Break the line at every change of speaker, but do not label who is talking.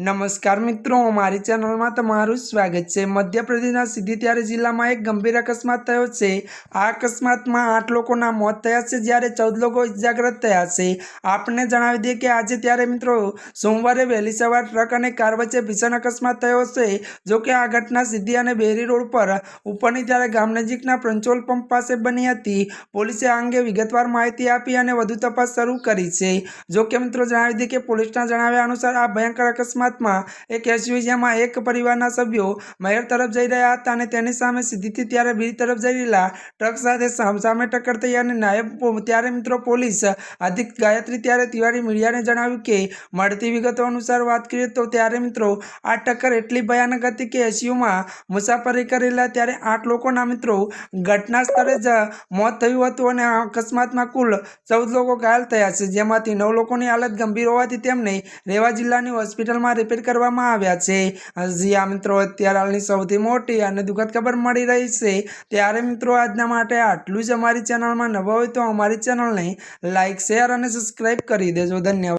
નમસ્કાર મિત્રો મારી ચેનલમાં તમારું સ્વાગત છે. મધ્યપ્રદેશના સિદ્ધિત્યારે જિલ્લામાં એક ગંભીર અકસ્માત થયો છે. આ અકસ્માતમાં આઠ લોકોના મોત થયા છે, જ્યારે ચૌદ લોકો ઇજાગ્રસ્ત થયા છે. આપને જણાવી દઈએ કે આજે ત્યારે મિત્રો, સોમવારે વહેલી સવાર ટ્રક અને કાર વચ્ચે ભીષણ અકસ્માત થયો છે. જો કે આ ઘટના સિદ્ધિ અને બેરી રોડ પર ઉપરની ત્યારે ગામ નજીકના પેટ્રોલ પંપ પાસે બની હતી. પોલીસે આ અંગે વિગતવાર માહિતી આપી અને વધુ તપાસ શરૂ કરી છે. જો કે મિત્રો, જણાવી દઈએ કે પોલીસના જણાવ્યા અનુસાર આ ભયંકર અકસ્માતમાં એક એસયુવી જેમાં એક પરિવારના સભ્યો મહેર તરફ જઈ રહ્યા હતા અને તેની સામે સીધીથી ત્યારે બીજી તરફ જઈ રહેલા ટ્રક સાથે સામસામે ટક્કર થઈ અને નાયબ ત્યારે મિત્રો પોલીસ અધિક ગાયત્રી ત્યારે તિવારી મીડિયાને જણાવ્યું કે મળતી વિગતો અનુસાર વાત કરીએ તો ત્યારે મિત્રો આ ટક્કર એટલી ભયાનક હતી કે એસયુમાં મુસાફરી કરેલા ત્યારે આઠ લોકોના મિત્રો ઘટના સ્થળે જ મોત થયું હતું અને આ અકસ્માતમાં કુલ ચૌદ લોકો ઘાયલ થયા છે. જેમાંથી નવ લોકોની હાલત ગંભીર હોવાથી તેમને રેવા જિલ્લાની હોસ્પિટલમાં રિપેર કરવામાં આવ્યા છે. હજી આ મિત્રો, અત્યારે હાલની સૌથી મોટી અને દુઃખદ ખબર મળી રહી છે. ત્યારે મિત્રો, આજના માટે આટલું જ અમારી ચેનલમાં નવા હોય તો અમારી ચેનલને લાઇક શેર અને સબસ્ક્રાઈબ કરી દેજો. ધન્યવાદ.